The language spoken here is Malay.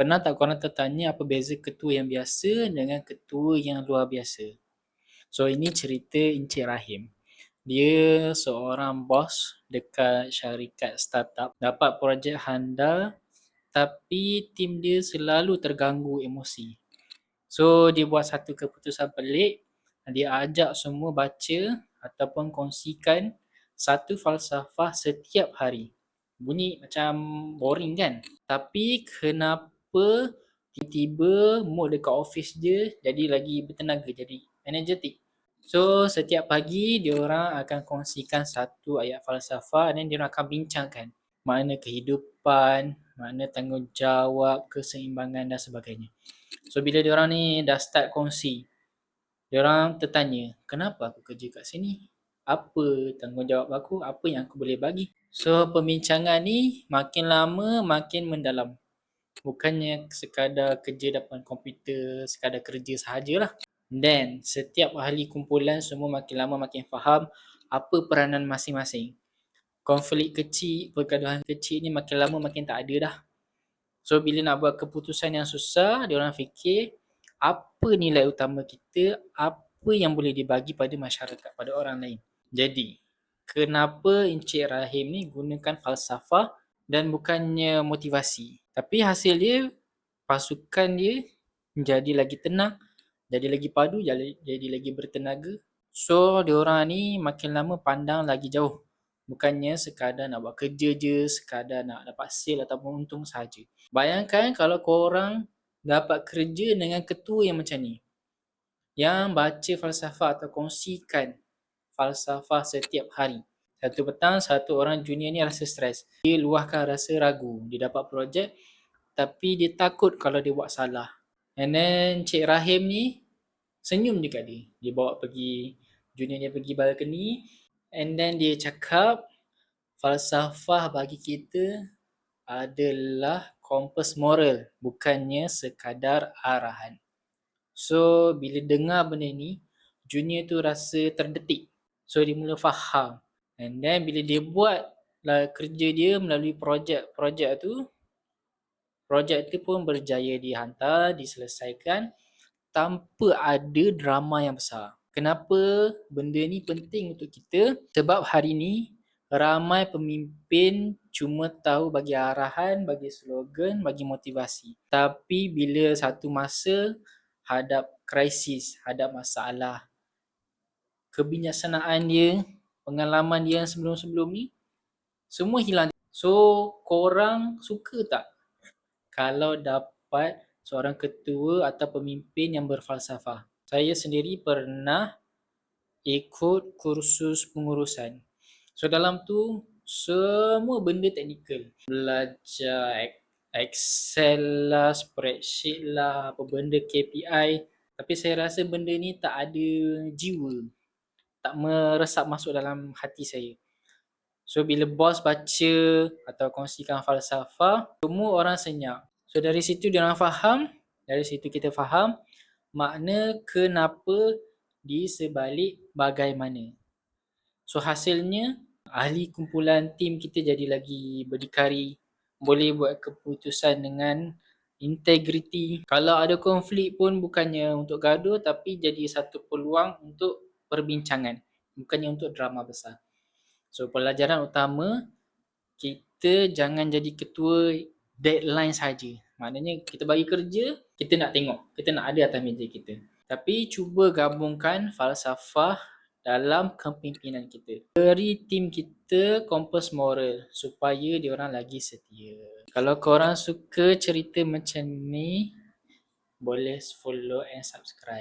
Pernah tak korang tertanya apa beza ketua yang biasa dengan ketua yang luar biasa? So ini cerita Encik Rahim. Dia seorang bos dekat syarikat startup. Dapat projek handal tapi tim dia selalu terganggu emosi. So dia buat satu keputusan pelik. Dia ajak semua baca ataupun kongsikan satu falsafah setiap hari. Bunyi macam boring kan? Tapi kenapa apa tiba-tiba mood dekat office dia jadi lagi bertenaga, jadi energetik. So setiap pagi dia orang akan kongsikan satu ayat falsafah dan dia orang akan bincangkan makna kehidupan, makna tanggungjawab, keseimbangan dan sebagainya. So bila dia orang ni dah start kongsi, dia orang tertanya, kenapa aku kerja kat sini? Apa tanggungjawab aku? Apa yang aku boleh bagi? So pembincangan ni makin lama makin mendalam bukannya sekadar kerja depan komputer, sekadar kerja sahajalah. Then, setiap ahli kumpulan semua makin lama makin faham apa peranan masing-masing. Konflik kecil, pergaduhan kecil ni makin lama makin tak ada dah. So, bila nak buat keputusan yang susah, dia orang fikir apa nilai utama kita, apa yang boleh dibagi pada masyarakat, pada orang lain. Jadi, kenapa Encik Rahim ni gunakan falsafah dan bukannya motivasi? Tapi hasil dia, pasukan dia menjadi lagi tenang, jadi lagi padu, jadi, jadi lagi bertenaga. So, diorang ni makin lama pandang lagi jauh. Bukannya sekadar nak buat kerja je, sekadar nak dapat sale ataupun untung saja. Bayangkan kalau korang dapat kerja dengan ketua yang macam ni. Yang baca falsafah atau kongsikan falsafah setiap hari. Satu petang, satu orang junior ni rasa stres. Dia luahkan rasa ragu. Dia dapat projek tapi dia takut kalau dia buat salah. And then Cik Rahim ni senyum dekat dia. Dia bawa pergi, junior dia pergi balcony and then dia cakap falsafah bagi kita adalah kompas moral bukannya sekadar arahan. So bila dengar benda ni, junior tu rasa terdetik. So dia mula faham. And then bila dia buat lah kerja dia melalui projek-projek tu, projek itu pun berjaya dihantar, diselesaikan tanpa ada drama yang besar. Kenapa benda ni penting untuk kita? Sebab hari ni ramai pemimpin cuma tahu bagi arahan, bagi slogan, bagi motivasi. Tapi bila satu masa hadap krisis, hadap masalah, kebijaksanaan dia, pengalaman dia yang sebelum-sebelum ni, semua hilang. So, korang suka tak kalau dapat seorang ketua atau pemimpin yang berfalsafah. Saya sendiri pernah ikut kursus pengurusan. So dalam tu semua benda teknikal. Belajar Excel lah, spreadsheet lah, apa benda KPI. Tapi saya rasa benda ni tak ada jiwa. Tak meresap masuk dalam hati saya. So bila bos baca atau kongsikan falsafah, semua orang senyap. So dari situ dia orang faham, dari situ kita faham makna kenapa di sebalik bagaimana. So hasilnya ahli kumpulan tim kita jadi lagi berdikari, boleh buat keputusan dengan integriti. Kalau ada konflik pun bukannya untuk gaduh tapi jadi satu peluang untuk perbincangan, bukannya untuk drama besar. So pelajaran utama kita jangan jadi ketua deadline saja. Maknanya kita bagi kerja, kita nak tengok, kita nak ada atas meja kita. Tapi cuba gabungkan falsafah dalam kepimpinan kita. Beri tim kita kompas moral supaya dia orang lagi setia. Kalau korang suka cerita macam ni, boleh follow and subscribe.